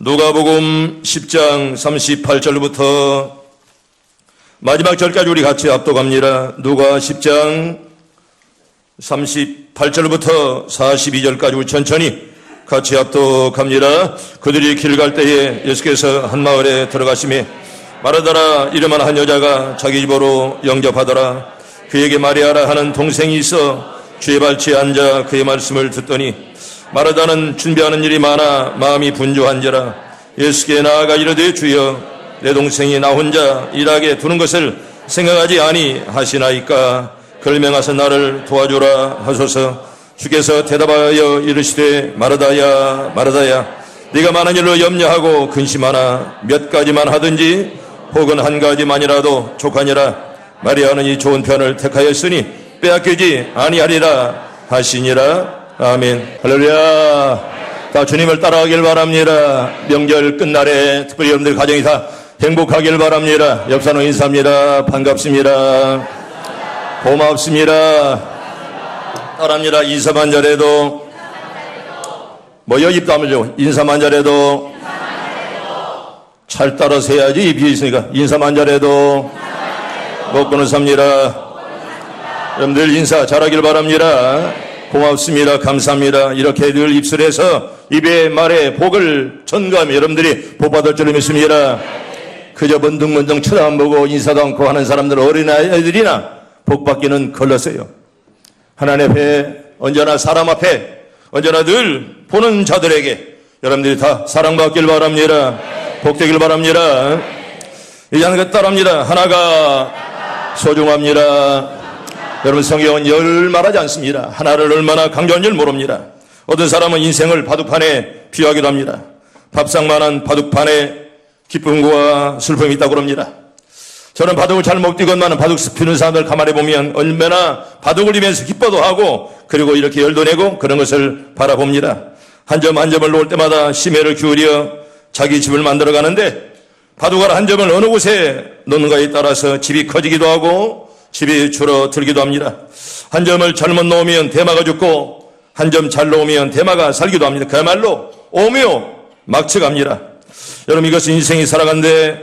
누가복음 10장 38절부터 마지막 절까지 우리 같이 압독합니다. 누가 10장 38절부터 42절까지 우리 천천히 같이 압독합니다. 그들이 길 갈 때에 예수께서 한 마을에 들어가심에 마르다라 이름한 한 여자가 자기 집으로 영접하더라. 그에게 마리아라 하는 동생이 있어 주의 발치에 앉아 그의 말씀을 듣더니 마르다는 준비하는 일이 많아 마음이 분주한지라 예수께 나아가 이르되 주여 내 동생이 나 혼자 일하게 두는 것을 생각하지 아니 하시나이까? 그를 명하사 나를 도와주라 하소서. 주께서 대답하여 이르시되 마르다야 마르다야 네가 많은 일로 염려하고 근심하나 몇 가지만 하든지 혹은 한 가지만이라도 족하니라. 마리아는 이 좋은 편을 택하였으니 빼앗기지 아니하리라 하시니라 아멘. 할렐루야. 다 주님을 따라가길 바랍니다. 명절 끝날에 특별히 여러분들 가정이 다 행복하길 바랍니다. 옆사람 인사합니다. 반갑습니다. 고맙습니다. 따라합니다. 인사만 잘해도. 뭐여 입도 하면죠 인사만 잘해도. 잘 따라서 해야지 입이 있으니까 인사만 잘해도. 먹고는 삽니다. 여러분들 인사 잘하길 바랍니다. 고맙습니다. 감사합니다. 이렇게 늘 입술에서 입에 말에 복을 전가하며 여러분들이 복 받을 줄 믿습니다. 그저 번둥번둥 쳐다 안 보고 인사도 않고 하는 사람들 어린아이들이나 복 받기는 걸렸어요. 하나님 앞에 언제나 사람 앞에 언제나 늘 보는 자들에게 여러분들이 다 사랑받길 바랍니다. 복되길 바랍니다. 이제 하는 것 따릅니다. 하나가 소중합니다. 여러분 성경은 열 말하지 않습니다. 하나를 얼마나 강조한 줄 모릅니다. 어떤 사람은 인생을 바둑판에 비유하기도 합니다. 밥상만한 바둑판에 기쁨과 슬픔이 있다고 합니다. 저는 바둑을 잘 못 뛰건만은 바둑 피는 사람들 가만히 보면 얼마나 바둑을 이면서 기뻐도 하고 그리고 이렇게 열도 내고 그런 것을 바라봅니다. 한 점 한 점을 놓을 때마다 심혈을 기울여 자기 집을 만들어 가는데 바둑알 한 점을 어느 곳에 놓는가에 따라서 집이 커지기도 하고 집이 줄어들기도 합니다. 한 점을 잘못 놓으면 대마가 죽고 한 점 잘 놓으면 대마가 살기도 합니다. 그야말로 오묘 막측합니다. 여러분 이것은 인생이 살아간데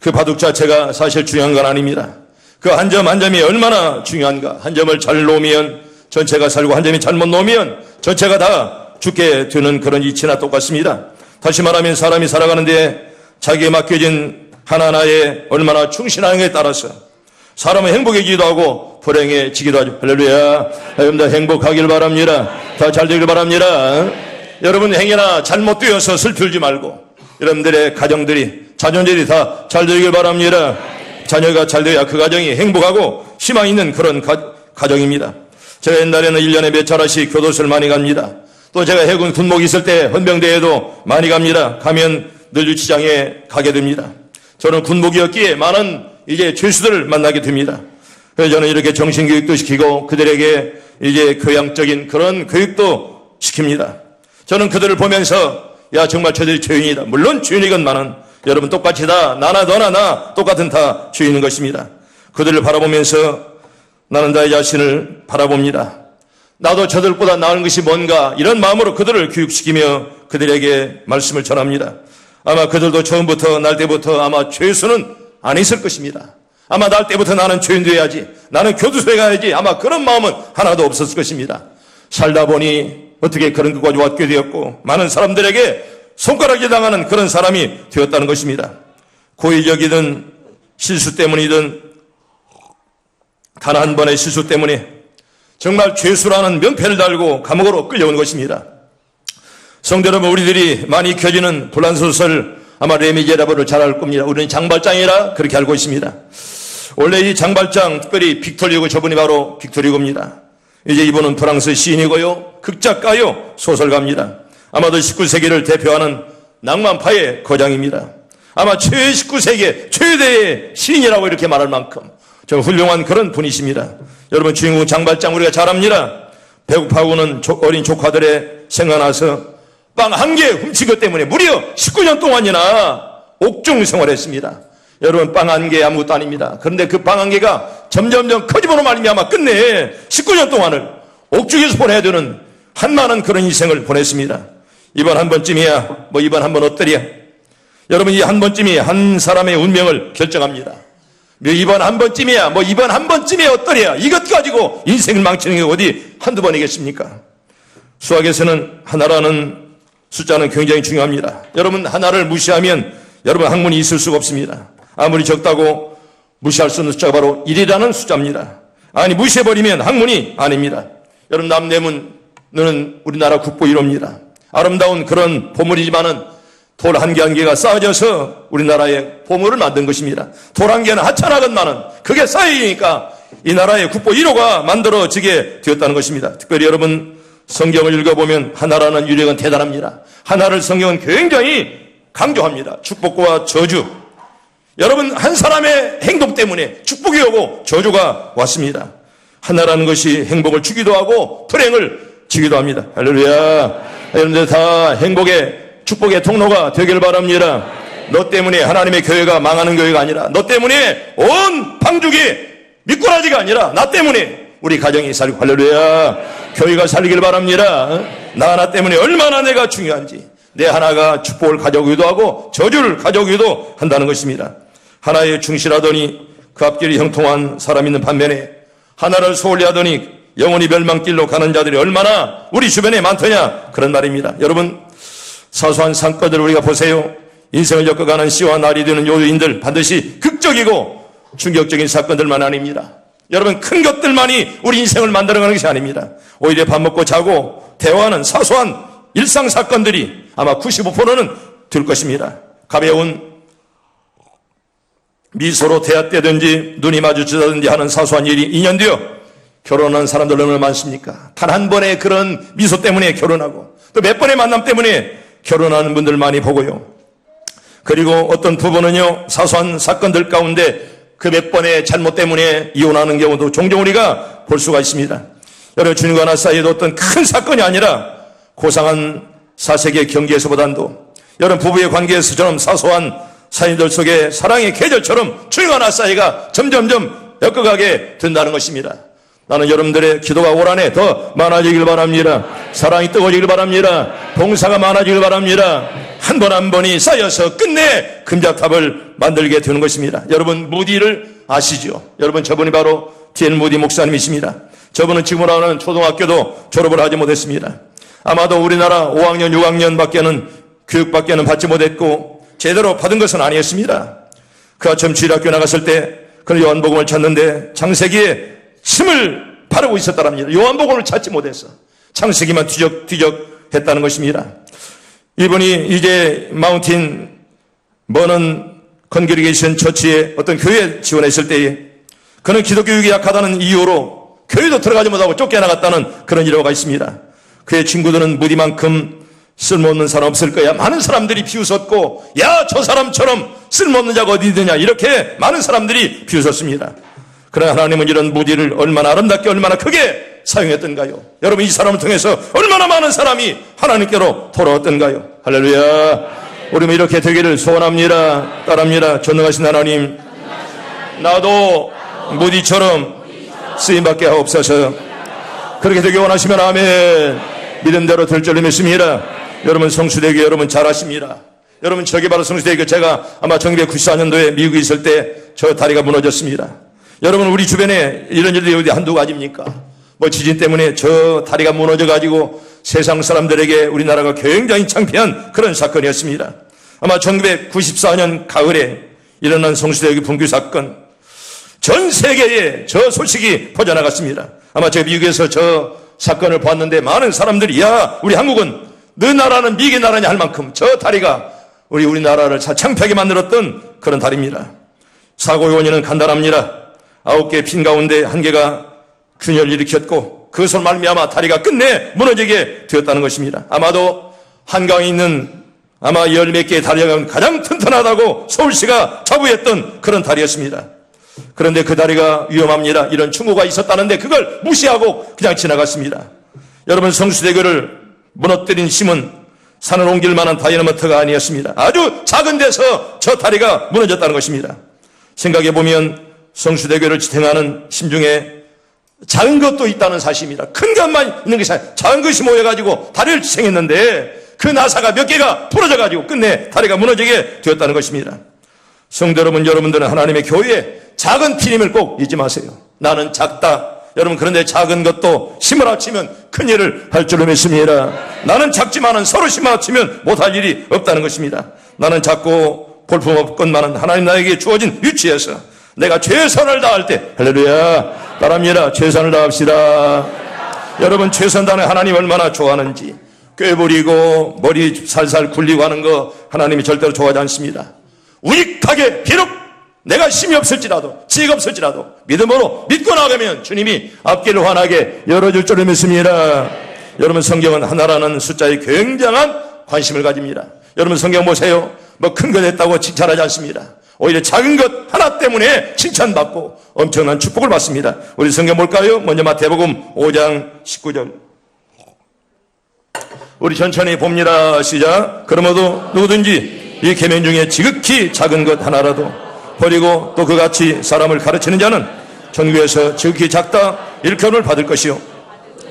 그 바둑 자체가 사실 중요한 건 아닙니다. 그 한점한 점이 얼마나 중요한가. 한 점을 잘 놓으면 전체가 살고 한 점이 잘못 놓으면 전체가 다 죽게 되는 그런 이치나 똑같습니다. 다시 말하면 사람이 살아가는데 자기에 맡겨진 하나하나에 얼마나 충실하느냐에 따라서 사람은 행복해지기도 하고 불행해지기도 하죠. 할렐루야. 여러분들 행복하길 바랍니다. 다 잘 되길 바랍니다. 여러분 행여나 잘못되어서 슬플지 말고 여러분들의 가정들이 자녀들이 다 잘 되길 바랍니다. 자녀가 잘 되어야 그 가정이 행복하고 희망 있는 그런 가, 가정입니다. 제가 옛날에는 1년에 몇 차례씩 교도소를 많이 갑니다. 또 제가 해군 군목 있을 때 헌병대에도 많이 갑니다. 가면 늘 유치장에 가게 됩니다. 저는 군목이었기에 많은 이제 죄수들을 만나게 됩니다. 그래서 저는 이렇게 정신교육도 시키고 그들에게 이제 교양적인 그런 교육도 시킵니다. 저는 그들을 보면서 야 정말 저들이 죄인이다. 물론 죄인이건만은 여러분 똑같이 다 나나 너나 나 똑같은 다 죄인인 것입니다. 그들을 바라보면서 나는 나의 자신을 바라봅니다. 나도 저들보다 나은 것이 뭔가 이런 마음으로 그들을 교육시키며 그들에게 말씀을 전합니다. 아마 그들도 처음부터 날 때부터 아마 죄수는 안 있을 것입니다. 아마 날 때부터 나는 죄인 되어야지. 나는 교도소에 가야지. 아마 그런 마음은 하나도 없었을 것입니다. 살다 보니 어떻게 그런 것까지 왔게 되었고 많은 사람들에게 손가락이 당하는 그런 사람이 되었다는 것입니다. 고의적이든 실수 때문이든 단 한 번의 실수 때문에 정말 죄수라는 명패를 달고 감옥으로 끌려온 것입니다. 성도 여러분, 우리들이 많이 켜지는 불란소설 아마 레미제라블을 잘 알 겁니다. 우리는 장발장이라 그렇게 알고 있습니다. 원래 이 장발장, 특별히 빅토리고 저분이 바로 빅토리고입니다. 이제 이분은 프랑스 시인이고요. 극작가요. 소설가입니다. 아마도 19세기를 대표하는 낭만파의 거장입니다. 아마 최 19세기 최대의 시인이라고 이렇게 말할 만큼 좀 훌륭한 그런 분이십니다. 여러분 주인공 장발장 우리가 잘 압니다. 배고파오는 어린 조카들의 생각나서 빵 한개것 때문에 무려 19년 동안이나 옥중 생활했습니다. 여러분 빵 한 개 아무것도 아닙니다. 그런데 그 빵 한 개가 점점점 커지므로 말미암아 끝내 19년 동안을 옥중에서 보내야 되는 한많은 그런 인생을 보냈습니다. 이번 한 번쯤이야. 뭐 이번 한 번 어떠랴. 여러분 이 한 번쯤이 한 사람의 운명을 결정합니다. 뭐 이번 한 번쯤이야. 뭐 이번 한 번쯤이 어떠랴. 이것 가지고 인생을 망치는 게 어디 한두 번이겠습니까? 수학에서는 하나라는 숫자는 굉장히 중요합니다. 여러분 하나를 무시하면 여러분 학문이 있을 수가 없습니다. 아무리 적다고 무시할 수 있는 숫자가 바로 1이라는 숫자입니다. 아니 무시해버리면 학문이 아닙니다. 여러분 남대문은 우리나라 국보 1호입니다. 아름다운 그런 보물이지만은 돌 한 개 한 개가 쌓아져서 우리나라의 보물을 만든 것입니다. 돌 한 개는 하찮아건만은 그게 쌓이니까 이 나라의 국보 1호가 만들어지게 되었다는 것입니다. 특별히 여러분 성경을 읽어보면 하나라는 유력은 대단합니다. 하나를 성경은 굉장히 강조합니다. 축복과 저주. 여러분 한 사람의 행동 때문에 축복이 오고 저주가 왔습니다. 하나라는 것이 행복을 주기도 하고 불행을 주기도 합니다. 할렐루야. 여러분들 다 행복의 축복의 통로가 되길 바랍니다. 너 때문에 하나님의 교회가 망하는 교회가 아니라 너 때문에 온 방죽이 미꾸라지가 아니라 나 때문에 우리 가정이 살고 할렐루야. 교회가 살기를 바랍니다. 나 하나 때문에 얼마나 내가 중요한지 내 하나가 축복을 가져오기도 하고 저주를 가져오기도 한다는 것입니다. 하나에 충실하더니 그 앞길이 형통한 사람 있는 반면에 하나를 소홀히 하더니 영원히 멸망길로 가는 자들이 얼마나 우리 주변에 많더냐 그런 말입니다. 여러분 사소한 상권들을 우리가 보세요. 인생을 엮어가는 시와 날이 되는 요인들 반드시 극적이고 충격적인 사건들만 아닙니다. 여러분 큰 것들만이 우리 인생을 만들어가는 것이 아닙니다. 오히려 밥 먹고 자고 대화하는 사소한 일상 사건들이 아마 95%는 될 것입니다. 가벼운 미소로 대화되든지 눈이 마주치다든지 하는 사소한 일이 인연되어 결혼한 사람들 얼마나 많습니까? 단 한 번의 그런 미소 때문에 결혼하고 또 몇 번의 만남 때문에 결혼하는 분들 많이 보고요. 그리고 어떤 부부는요, 사소한 사건들 가운데 그 몇 번의 잘못 때문에 이혼하는 경우도 종종 우리가 볼 수가 있습니다. 여러분, 주님과 나 사이에도 어떤 큰 사건이 아니라 고상한 사색의 경계에서보단도 여러분 부부의 관계에서처럼 사소한 사인들 속에 사랑의 계절처럼 주님과 나 사이가 점점점 엮어가게 된다는 것입니다. 나는 여러분들의 기도가 올 한해 더 많아지길 바랍니다. 사랑이 뜨거워지길 바랍니다. 봉사가 많아지길 바랍니다. 한 번 한 번이 쌓여서 끝내 금자탑을 만들게 되는 것입니다. 여러분 무디를 아시죠? 여러분 저분이 바로 디엘 무디 목사님이십니다. 저분은 지금으로 하는 초등학교도 졸업을 하지 못했습니다. 아마도 우리나라 5학년, 6학년밖에는 교육밖에는 받지 못했고 제대로 받은 것은 아니었습니다. 그가 처음 주일학교 나갔을 때 그는 요한복음을 찾는데 창세기에 힘을 바르고 있었다랍니다. 요한복음을 찾지 못해서 창세기만 뒤적뒤적 했다는 것입니다. 이분이 이제 마운틴 머는 컨그리게이션 처치에 어떤 교회에 지원했을 때에 그는 기독교육이 약하다는 이유로 교회도 들어가지 못하고 쫓겨나갔다는 그런 일화가 있습니다. 그의 친구들은 무디만큼 쓸모없는 사람 없을 거야. 많은 사람들이 비웃었고, 야, 저 사람처럼 쓸모없는 자가 어디 있느냐. 이렇게 많은 사람들이 비웃었습니다. 그러나 하나님은 이런 무디를 얼마나 아름답게 얼마나 크게 사용했던가요? 여러분 이 사람을 통해서 얼마나 많은 사람이 하나님께로 돌아왔던가요? 할렐루야. 우리는 이렇게 되기를 소원합니다. 따랍니다. 전능하신 하나님. 나도 무디처럼 쓰임받게 하옵소서. 그렇게 되기 원하시면 아멘. 믿음대로 될 줄로 믿습니다. 여러분 성수대교 여러분 잘하십니다. 여러분 저게 바로 성수대교 제가 아마 1994년도에 미국에 있을 때 저 다리가 무너졌습니다. 여러분 우리 주변에 이런 일들이 어디 한두 가지입니까? 뭐 지진 때문에 저 다리가 무너져 가지고 세상 사람들에게 우리나라가 굉장히 창피한 그런 사건이었습니다. 아마 1994년 가을에 일어난 성수대교 분규 사건 전 세계에 저 소식이 퍼져나갔습니다. 아마 제가 미국에서 저 사건을 봤는데 많은 사람들이 야 우리 한국은 너 나라는 미개 나라냐 할 만큼 저 다리가 우리 우리나라를 참 창피하게 만들었던 그런 다리입니다. 사고의 원인은 간단합니다. 아홉 개의 핀 가운데 한 개가 균열을 일으켰고 그것을 말미암아 다리가 끝내 무너지게 되었다는 것입니다. 아마도 한강에 있는 아마 열 몇 개의 다리가 가장 튼튼하다고 서울시가 자부했던 그런 다리였습니다. 그런데 그 다리가 위험합니다. 이런 충고가 있었다는데 그걸 무시하고 그냥 지나갔습니다. 여러분 성수대교를 무너뜨린 힘은 산을 옮길 만한 다이너마트가 아니었습니다. 아주 작은 데서 저 다리가 무너졌다는 것입니다. 생각해 보면 성수대교를 지탱하는 힘 중에 작은 것도 있다는 사실입니다. 큰 것만 있는 것이 아니라 작은 것이 모여가지고 다리를 지탱했는데 그 나사가 몇 개가 부러져 가지고 끝내 다리가 무너지게 되었다는 것입니다. 성도 여러분, 여러분들은 하나님의 교회에 작은 피임을 꼭 잊지 마세요. 나는 작다. 여러분 그런데 작은 것도 힘을 합치면 큰 일을 할 줄로 믿습니다. 나는 작지만은 서로 힘을 합치면 못할 일이 없다는 것입니다. 나는 작고 볼품없건만은 하나님 나에게 주어진 위치에서 내가 최선을 다할 때 할렐루야 바랍니다. 최선을 다합시다. 여러분 최선 다는 하나님 얼마나 좋아하는지 꾀부리고 머리 살살 굴리고 하는 거 하나님이 절대로 좋아하지 않습니다. 우익하게 비록 내가 힘이 없을지라도 지혜가 없을지라도 믿음으로 믿고 나가면 주님이 앞길을 환하게 열어줄 줄을 믿습니다. 여러분 성경은 하나라는 숫자에 굉장한 관심을 가집니다. 여러분 성경 보세요. 뭐큰것 했다고 칭찬하지 않습니다. 오히려 작은 것 하나 때문에 칭찬받고 엄청난 축복을 받습니다. 우리 성경 볼까요? 먼저 마태복음 5장 19절. 우리 천천히 봅니다. 시작. 그러므로 누구든지 이 계명 중에 지극히 작은 것 하나라도 버리고 또 그같이 사람을 가르치는 자는 전교에서 지극히 작다 일컬음을 받을 것이요.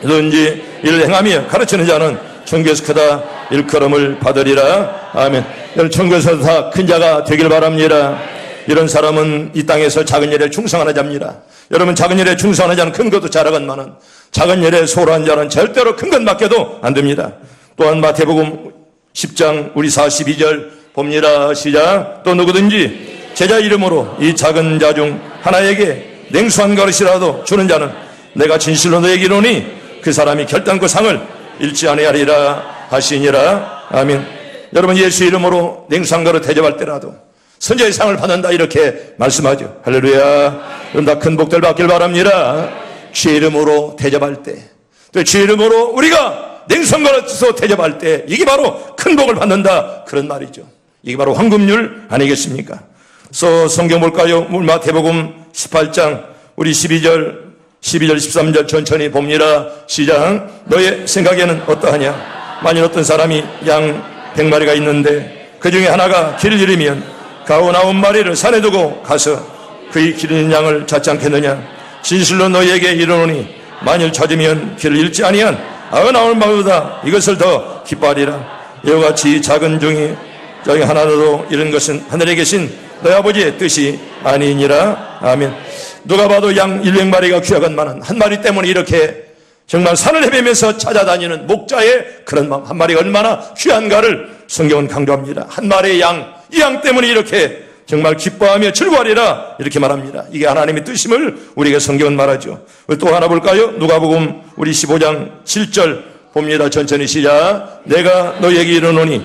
누든지 이를 행하며 가르치는 자는 천국에서 크다 일컬음을 받으리라. 아멘. 여러분 천국에서 다 큰 자가 되길 바랍니다. 이런 사람은 이 땅에서 작은 일에 충성하는 자입니다. 여러분 작은 일에 충성하는 자는 큰 것도 잘하건만은 작은 일에 소홀한 자는 절대로 큰것 맡겨도 안 됩니다. 또한 마태복음 10장 우리 42절 봅니다. 시작. 또 누구든지 제자 이름으로 이 작은 자 중 하나에게 냉수 한 그릇이라도 주는 자는 내가 진실로 너에게 이르노니 그 사람이 결단코 상을 잃지 아니하리라 하시니라. 아멘. 여러분 예수 이름으로 그릇 대접할 때라도 선제의 상을 받는다 이렇게 말씀하죠. 할렐루야. 그럼 다 큰 복들 받길 바랍니다. 주의 이름으로 대접할 때. 또 주의 이름으로 우리가 냉성거려서 대접할 때 이게 바로 큰 복을 받는다 그런 말이죠. 이게 바로 황금률 아니겠습니까? 그래서 성경 볼까요? 마태복음 18장 우리 12절 12절 13절 천천히 봅니다. 시작 너의 생각에는 어떠하냐? 만일 어떤 사람이 양 100마리가 있는데 그 중에 하나가 길을 잃으면 가오 나온 마리를 산에 두고 가서 그의 길 잃는 양을 찾지 않겠느냐? 진실로 너희에게 이르노니 만일 찾으면 길을 잃지 아니한 아흔아홉 마보다 이것을 더 기뻐하리라. 이와 같이 작은 중이 저희 하나라도 이런 것은 하늘에 계신 너희 아버지의 뜻이 아니니라. 아멘. 누가 봐도 양 100마리가 귀하건만은 한 마리 때문에 이렇게 정말 산을 헤매면서 찾아다니는 목자의 그런 마음 한 마리가 얼마나 귀한가를 성경은 강조합니다. 한 마리의 양, 이 양 때문에 이렇게 정말 기뻐하며 즐거워하리라 이렇게 말합니다. 이게 하나님의 뜻임을 우리에게 성경은 말하죠. 또 하나 볼까요? 누가복음 우리 15장 7절 봅니다. 천천히 시작. 내가 너에게 이르노니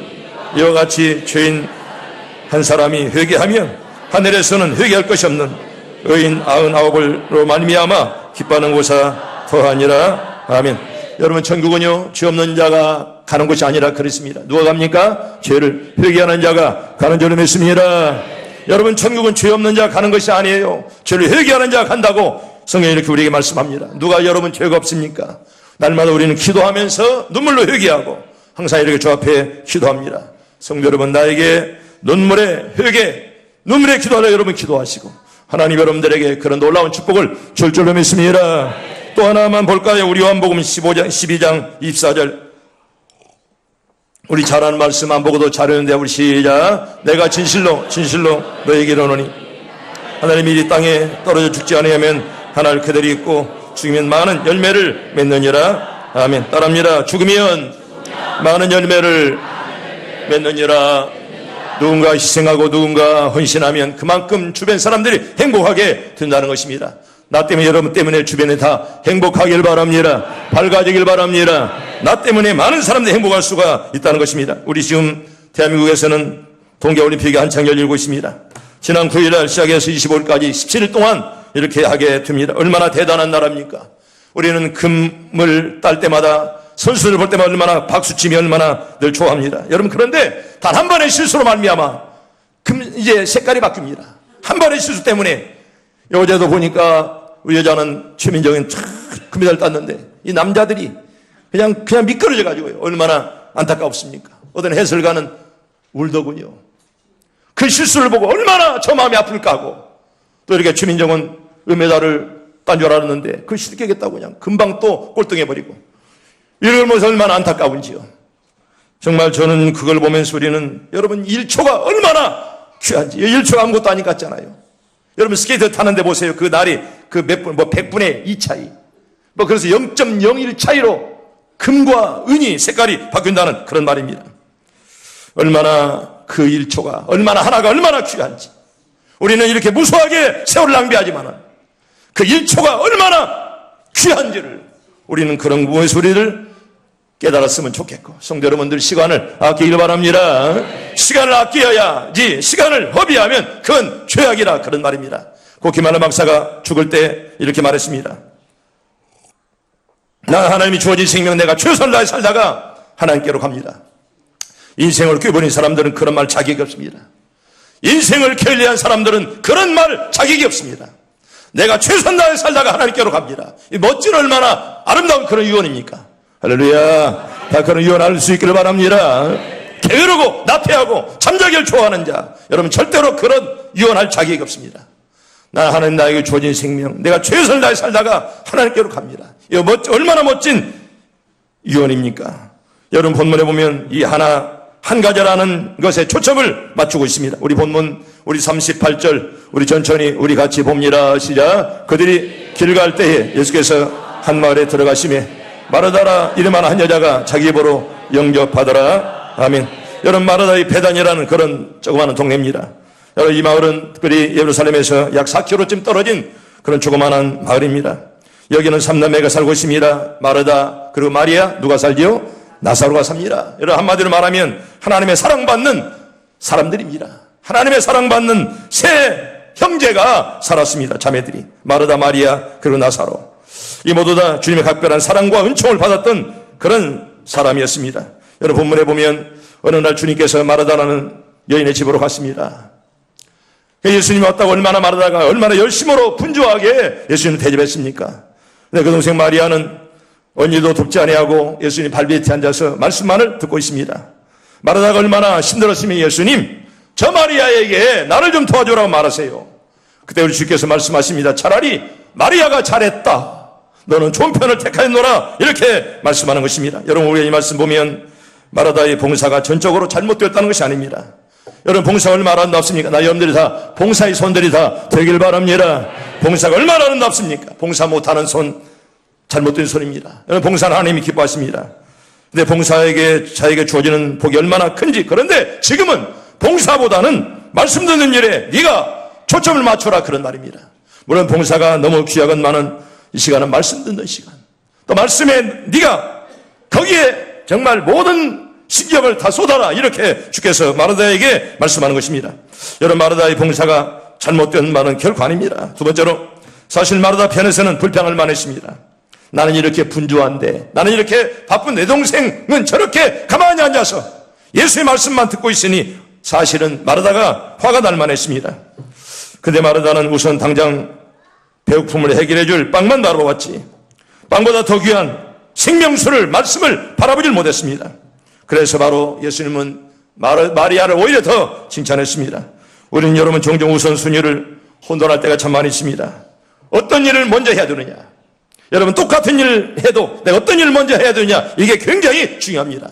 이와 같이 죄인 한 사람이 회개하면 하늘에서는 회개할 것이 없는 의인 아흔아홉을로 말미암아 기뻐하는 곳아 더하니라. 아멘. 여러분 천국은요 죄 없는 자가 가는 곳이 아니라 그렇습니다. 누가 갑니까? 죄를 회개하는 자가 가는 줄을 믿습니다. 여러분 천국은 죄 없는 자 가는 것이 아니에요. 죄를 회개하는 자 간다고 성경이 이렇게 우리에게 말씀합니다. 누가 여러분 죄가 없습니까? 날마다 우리는 기도하면서 눈물로 회개하고 항상 이렇게 주 앞에 기도합니다. 성도 여러분 나에게 눈물의 회개, 눈물의 기도하라 여러분 기도하시고 하나님 여러분들에게 그런 놀라운 축복을 줄 줄로 믿습니다. 또 하나만 볼까요? 우리 요한복음 15장, 12장 24절. 우리 잘하는 말씀 안 보고도 잘하는데 우리 시작. 내가 진실로 진실로 너에게 이르노니. 하나님 이 이 땅에 떨어져 죽지 아니하면 하늘 그대로 있고 죽으면 많은 열매를 맺느니라. 아멘. 따라합니다. 죽으면 많은 열매를 맺느니라 누군가 희생하고 누군가 헌신하면 그만큼 주변 사람들이 행복하게 된다는 것입니다 나 때문에 여러분 때문에 주변에 다 행복하길 바랍니다. 밝아지길 바랍니다. 나 때문에 많은 사람들이 행복할 수가 있다는 것입니다. 우리 지금 대한민국에서는 동계올림픽이 한창 열리고 있습니다. 지난 9일날 시작해서 25일까지 17일 동안 이렇게 하게 됩니다. 얼마나 대단한 나라입니까? 우리는 금을 딸 때마다 선수를 볼 때마다 얼마나 박수치며 얼마나 늘 좋아합니다. 여러분 그런데 단 한 번의 실수로 말미암아 금 이제 색깔이 바뀝니다. 한 번의 실수 때문에 어제도 보니까 우리 여자는 최민정은 참 금메달 땄는데 이 남자들이 그냥 그냥 미끄러져 가지고요. 얼마나 안타깝습니까? 어떤 해설가는 울더군요. 그 실수를 보고 얼마나 저 마음이 아플까 하고 또 이렇게 최민정은 은메달을 딴 줄 알았는데 그 실격했다고 그냥 금방 또 꼴등해 버리고 이걸 보면서 얼마나 안타까운지요. 정말 저는 그걸 보면서 우리는 여러분 1초가 얼마나 귀한지 1초 아무것도 아닌 것 같잖아요. 여러분 스케이트 타는데 보세요. 그 날이 그 몇 분, 뭐 100분의 2 차이. 뭐 그래서 0.01 차이로 금과 은이 색깔이 바뀐다는 그런 말입니다. 얼마나 그 1초가, 얼마나 하나가 얼마나 귀한지. 우리는 이렇게 무수하게 세월을 낭비하지만 그 1초가 얼마나 귀한지를 우리는 그런 무의 소리를 깨달았으면 좋겠고 성도 여러분들 시간을 아끼길 바랍니다. 시간을 아껴야지 시간을 허비하면 그건 죄악이라 그런 말입니다. 고키말라 박사가 죽을 때 이렇게 말했습니다. 나 하나님이 주어진 생명 내가 최선을 다해 살다가 하나님께로 갑니다. 인생을 꾀버린 사람들은 그런 말 자격이 없습니다. 인생을 편리한 사람들은 그런 말 자격이 없습니다. 내가 최선 다해 살다가 하나님께로 갑니다. 이 멋진 얼마나 아름다운 그런 유언입니까? 할렐루야. 다 그런 유언 알 수 있기를 바랍니다. 게으르고 나태하고 잠자기를 좋아하는 자. 여러분 절대로 그런 유언할 자격이 없습니다. 나 하나님 나에게 주어진 생명. 내가 최선을 다해 살다가 하나님께로 갑니다. 이거 멋, 얼마나 멋진 유언입니까? 여러분 본문에 보면 이 하나 한 가지라는 것에 초점을 맞추고 있습니다. 우리 본문 우리 38절 우리 천천히 우리 같이 봅니다. 시작. 그들이 길 갈 때에 예수께서 한 마을에 들어가심에 마르다라 이름하는 한 여자가 자기 입으로 영접하더라. 아멘. 여러분 마르다의 배단이라는 그런 조그마한 동네입니다. 여러분 이 마을은 특별히 예루살렘에서 약 4km쯤 떨어진 그런 조그마한 마을입니다. 여기는 삼남매가 살고 있습니다. 마르다 그리고 마리아 누가 살지요? 나사로가 삽니다. 여러분 한마디로 말하면 하나님의 사랑받는 사람들입니다. 하나님의 사랑받는 세 형제가 살았습니다. 자매들이 마르다 마리아 그리고 나사로 이 모두 다 주님의 각별한 사랑과 은총을 받았던 그런 사람이었습니다. 여러분 본문에 보면 어느 날 주님께서 마르다라는 여인의 집으로 갔습니다. 예수님이 왔다고 얼마나 마르다가 얼마나 열심으로 분주하게 예수님을 대접했습니까? 그 동생 마리아는 언니도 돕지 아니하고 예수님 발 밑에 앉아서 말씀만을 듣고 있습니다. 마르다가 얼마나 힘들었으면 예수님 저 마리아에게 나를 좀 도와주라고 말하세요. 그때 우리 주께서 말씀하십니다. 차라리 마리아가 잘했다. 너는 좋은 편을 택하였노라. 이렇게 말씀하는 것입니다. 여러분 우리가 이 말씀 보면 마라다의 봉사가 전적으로 잘못되었다는 것이 아닙니다. 여러분 봉사 얼마나 아름답습니까? 나 여러분들이 다 봉사의 손들이 다 되길 바랍니다. 봉사가 얼마나 아름답습니까? 봉사 못하는 손 잘못된 손입니다. 여러분 봉사는 하나님이 기뻐하십니다. 근데 봉사에게 자에게 주어지는 복이 얼마나 큰지 그런데 지금은 봉사보다는 말씀 듣는 일에 네가 초점을 맞춰라 그런 말입니다. 물론 봉사가 너무 귀하건만은 이 시간은 말씀 듣는 시간. 또 말씀에 네가 거기에 정말 모든 신경을 다 쏟아라 이렇게 주께서 마르다에게 말씀하는 것입니다. 여러분 마르다의 봉사가 잘못된 말은 결코 아닙니다. 두 번째로 사실 마르다 편에서는 불평할 만했습니다. 나는 이렇게 분주한데 나는 이렇게 바쁜 내 동생은 저렇게 가만히 앉아서 예수의 말씀만 듣고 있으니 사실은 마르다가 화가 날 만했습니다. 근데 마르다는 우선 당장 배고픔을 해결해 줄 빵만 바라보았지 빵보다 더 귀한 생명수를 말씀을 바라보질 못했습니다. 그래서 바로 예수님은 마리아를 오히려 더 칭찬했습니다. 우리는 여러분 종종 우선순위를 혼돈할 때가 참 많이 있습니다. 어떤 일을 먼저 해야 되느냐? 여러분 똑같은 일을 해도 내가 어떤 일을 먼저 해야 되느냐? 이게 굉장히 중요합니다.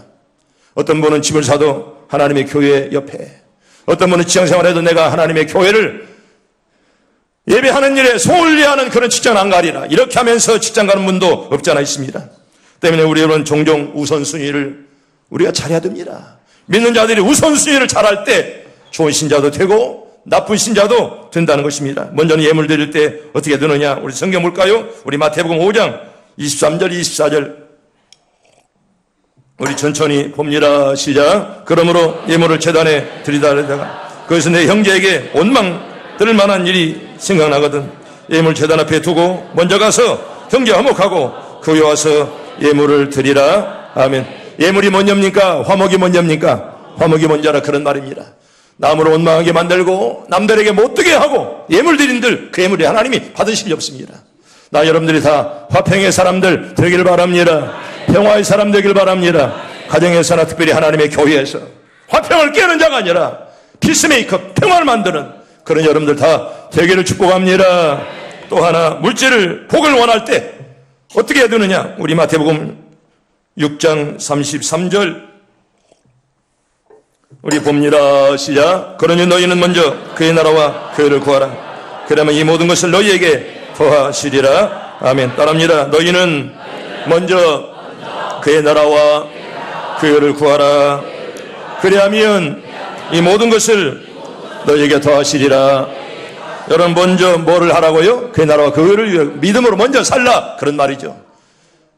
어떤 분은 집을 사도 하나님의 교회 옆에 어떤 분은 지향생활 해도 내가 하나님의 교회를 예배하는 일에 소홀히 하는 그런 직장 안 가리라 이렇게 하면서 직장 가는 분도 없지 않아 있습니다. 때문에 우리 여러분 종종 우선순위를 우리가 잘해야 됩니다. 믿는 자들이 우선순위를 잘할 때 좋은 신자도 되고 나쁜 신자도 된다는 것입니다. 먼저는 예물 드릴 때 어떻게 드느냐? 우리 성경 볼까요? 우리 마태복음 5장 23절 24절 우리 천천히 봅니다. 시작. 그러므로 예물을 재단에 드리다가 거기서 내 형제에게 원망 들을 만한 일이 생각나거든. 예물 재단 앞에 두고 먼저 가서 형제 화목하고 그에 와서 예물을 드리라. 아멘. 예물이 뭔입니까? 화목이 뭔입니까? 화목이 뭔자라 그런 말입니다. 남으로 원망하게 만들고 남들에게 못되게 하고 예물 드린들 그 예물이 하나님이 받으실 리 없습니다. 나 여러분들이 다 화평의 사람들 되길 바랍니다. 평화의 사람 되길 바랍니다. 가정에서나 특별히 하나님의 교회에서 화평을 깨는 자가 아니라 피스메이커 평화를 만드는 그런 여러분들 다 되기를 축복합니다. 또 하나 물질을 복을 원할 때 어떻게 해야 되느냐? 우리 마태복음 6장 33절 우리 봅니다. 시작. 그러니 너희는 먼저 그의 나라와 그를 구하라. 그러면 이 모든 것을 너희에게 더하시리라. 아멘. 따랍니다. 너희는 먼저 그의 나라와 그를 구하라. 그리하면 이 모든 것을 너희에게 더하시리라. 여러분 먼저 뭐를 하라고요? 그의 나라와 그를 위해 믿음으로 먼저 살라. 그런 말이죠.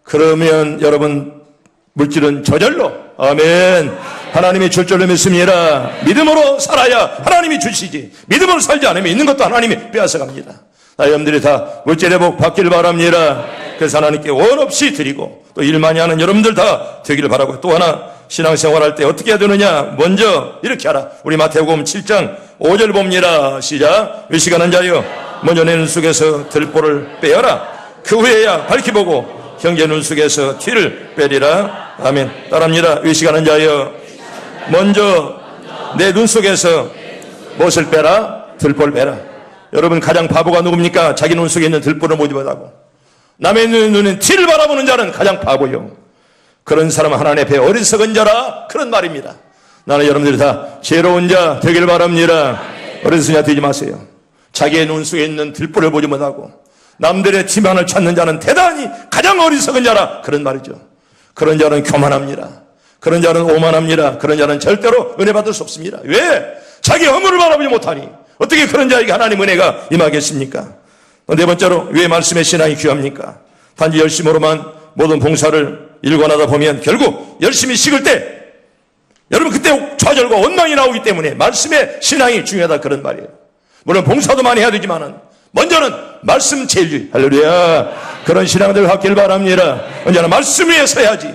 그러면 여러분 물질은 저절로 아멘 하나님이 줄 줄로 믿습니다 믿음으로 살아야 하나님이 주시지 믿음으로 살지 않으면 있는 것도 하나님이 빼앗아 갑니다 나 여러분들이 다 물질의 복 받기를 바랍니다 그래서 하나님께 원 없이 드리고 또 일 많이 하는 여러분들 다 되기를 바라고 또 하나 신앙생활할 때 어떻게 해야 되느냐 먼저 이렇게 하라 우리 마태복음 7장 5절 봅니다 시작 의식하는 자여 먼저 내 눈 속에서 들보를 빼어라 그 후에야 밝히 보고 형제 눈 속에서 티를 빼리라. 아멘. 따랍니다. 의식하는 자여. 먼저 내 눈 속에서 무엇을 빼라? 들보를 빼라. 여러분 가장 바보가 누굽니까? 자기 눈 속에 있는 들보를 못 입어다고. 남의 눈- 눈엔 티를 바라보는 자는 가장 바보요. 그런 사람은 하나님 앞에 어리석은 자라 그런 말입니다. 나는 여러분들이 다 죄로운 자 되길 바랍니다. 어리석은 자 되지 마세요. 자기의 눈 속에 있는 들보를 보지 못하고 남들의 티만을 찾는 자는 대단히 가장 어리석은 자라 그런 말이죠. 그런 자는 교만합니다. 그런 자는 오만합니다. 그런 자는 절대로 은혜 받을 수 없습니다. 왜? 자기 허물을 바라보지 못하니 어떻게 그런 자에게 하나님 은혜가 임하겠습니까? 네 번째로 왜 말씀의 신앙이 귀합니까? 단지 열심으로만 모든 봉사를 일관하다 보면 결국 열심히 식을 때 여러분 그때 좌절과 원망이 나오기 때문에 말씀의 신앙이 중요하다 그런 말이에요. 물론 봉사도 많이 해야 되지만은 먼저는 말씀 제일 할렐루야 그런 신앙들 갖길 바랍니다. 언제나 말씀 위에 서야지.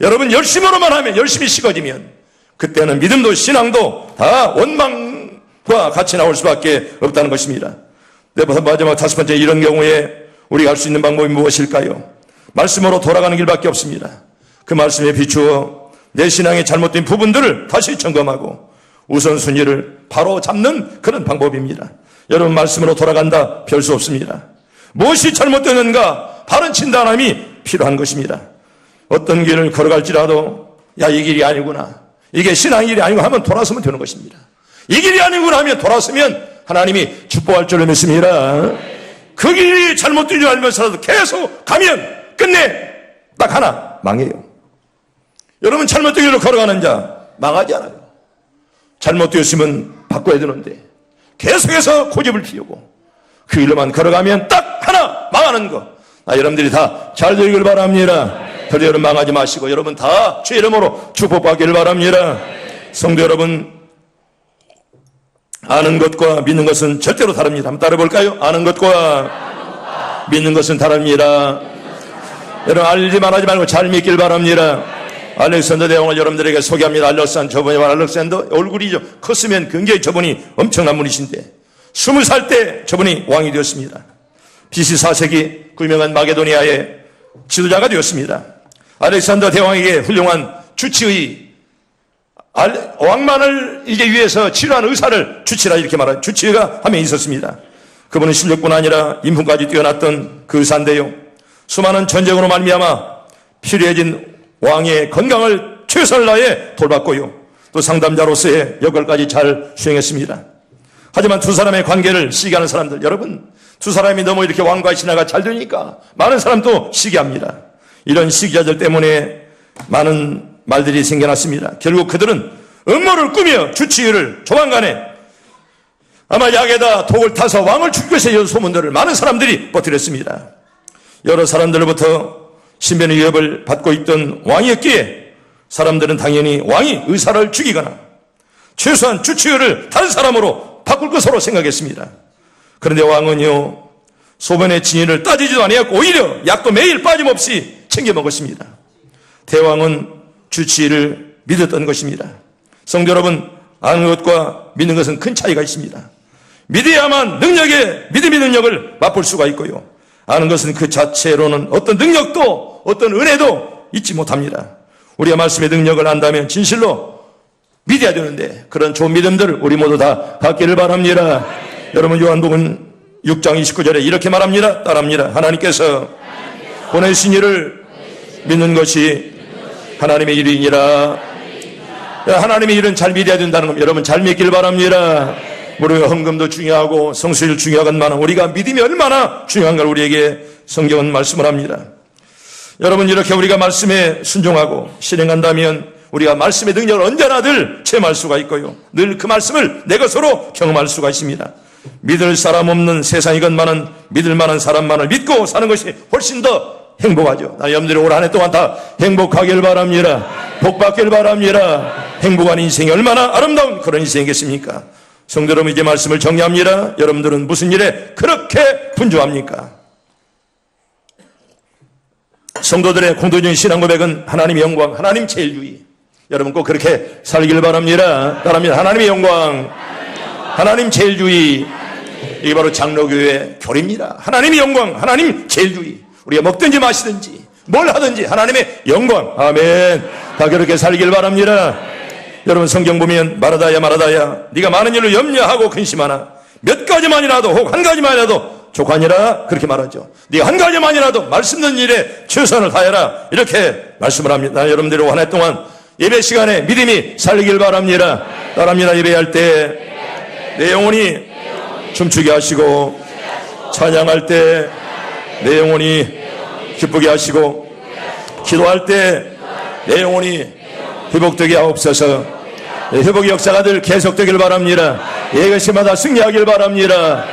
여러분 열심으로만 하면 열심히 식어지면 그때는 믿음도 신앙도 다 원망과 같이 나올 수밖에 없다는 것입니다. 네, 마지막 다섯 번째 이런 경우에 우리가 할 수 있는 방법이 무엇일까요? 말씀으로 돌아가는 길밖에 없습니다. 그 말씀에 비추어 내 신앙의 잘못된 부분들을 다시 점검하고 우선순위를 바로 잡는 그런 방법입니다. 여러분 말씀으로 돌아간다 별 수 없습니다. 무엇이 잘못되는가 바른 진단함이 필요한 것입니다. 어떤 길을 걸어갈지라도 야 이 길이 아니구나. 이게 신앙 길이 아니고 하면 돌아서면 되는 것입니다. 이 길이 아니구나 하면 돌아서면 하나님이 축복할 줄을 믿습니다. 그 길이 잘못된 줄 알면서라도 계속 가면 끝내 딱 하나 망해요. 여러분 잘못된 길로 걸어가는 자 망하지 않아요. 잘못되었으면 바꿔야 되는데 계속해서 고집을 피우고 그 길로만 걸어가면 딱 하나 망하는 거. 아, 여러분들이 다 잘 되길 바랍니다. 그래도 여러분 망하지 마시고 여러분 다 주 이름으로 축복받기를 바랍니다. 성도 여러분 아는 것과 믿는 것은 절대로 다릅니다. 한번 따라볼까요? 아는 것과 믿는 것은 다릅니다. 여러분 알지 말하지 말고 잘 믿길 바랍니다. 알렉산더 대왕을 여러분들에게 소개합니다. 알렉산 저번에 말 알렉산더 얼굴이 좀 컸으면 굉장히 저분이 엄청난 분이신데 스무 살 때 저분이 왕이 되었습니다. BC 4세기 구명한 마게도니아의 지도자가 되었습니다. 알렉산더 대왕에게 훌륭한 주치의 알- 왕만을 이제 위해서 치료한 의사를 주치라 이렇게 말한 주치의가 한명 있었습니다. 그분은 실력뿐 아니라 인품까지 뛰어났던 그 의사인데요. 수많은 전쟁으로 말미암아 필요해진 왕의 건강을 최선을 다해 돌봤고요. 또 상담자로서의 역할까지 잘 수행했습니다. 하지만 두 사람의 관계를 시기하는 사람들, 여러분, 두 사람이 너무 이렇게 왕과 신하가 잘 되니까 많은 사람도 시기합니다. 이런 시기자들 때문에 많은 말들이 생겨났습니다. 결국 그들은 음모를 꾸며 주치의를 조만간에 아마 약에다 독을 타서 왕을 위해서 이런 소문들을 많은 사람들이 퍼뜨렸습니다. 여러 사람들로부터 신변의 위협을 받고 있던 왕이었기에 사람들은 당연히 왕이 의사를 죽이거나 최소한 주치의를 다른 사람으로 바꿀 것으로 생각했습니다. 그런데 왕은요, 소변의 진위를 따지지도 아니었고 오히려 약도 매일 빠짐없이 챙겨 먹었습니다. 대왕은 주치의를 믿었던 것입니다. 성도 여러분, 아는 것과 믿는 것은 큰 차이가 있습니다. 믿어야만 능력의, 믿음의 능력을 맛볼 수가 있고요. 아는 것은 그 자체로는 어떤 능력도, 어떤 은혜도 잊지 못합니다. 우리가 말씀의 능력을 안다면 진실로 믿어야 되는데 그런 좋은 믿음들을 우리 모두 다 갖기를 바랍니다. 여러분 요한복음 6장 29절에 이렇게 말합니다. 따라합니다. 하나님께서 보내신 이를 믿는 것이 하나님의 일이니라. 하나님의 일은 잘 믿어야 된다는 겁니다. 여러분 잘 믿길 바랍니다. 우리가 헌금도 중요하고 성수일 중요하건만 우리가 믿음이 얼마나 중요한가 우리에게 성경은 말씀을 합니다. 여러분 이렇게 우리가 말씀에 순종하고 실행한다면 우리가 말씀의 능력을 언제나 늘 체험할 수가 있고요. 늘 그 말씀을 내 것으로 경험할 수가 있습니다. 믿을 사람 없는 세상이건만은 믿을 만한 사람만을 믿고 사는 것이 훨씬 더 행복하죠. 나 여러분들이 올 한 해 동안 다 행복하길 바랍니다. 복 받길 바랍니다. 행복한 인생이 얼마나 아름다운 그런 인생이겠습니까? 성도 여러분 이제 말씀을 정리합니다. 여러분들은 무슨 일에 그렇게 분주합니까? 성도들의 공동적인 신앙 고백은 하나님의 영광, 하나님 제일주의. 여러분 꼭 그렇게 살길 바랍니다. 바랍니다. 하나님의 영광, 하나님 제일주의. 이게 바로 장로교회 교리입니다. 하나님의 영광, 하나님 제일주의. 우리가 먹든지 마시든지 뭘 하든지 하나님의 영광. 아멘. 다 그렇게 살길 바랍니다. 여러분 성경 보면 말하다야 말하다야 네가 많은 일로 염려하고 근심하나 몇 가지만이라도 혹 한 가지만이라도 족하니라 그렇게 말하죠. 네가 한 가지만이라도 말씀 듣는 일에 최선을 다해라 이렇게 말씀을 합니다. 여러분들이 한 해 동안 예배 시간에 믿음이 살리길 바랍니다. 따랍니다. 예배할 때 내 영혼이 춤추게 하시고 찬양할 때 내 영혼이 기쁘게 하시고 기도할 때 내 영혼이 회복되게 하옵소서 네, 회복의 역사가 늘 계속되길 바랍니다. 예배시마다 승리하길 바랍니다.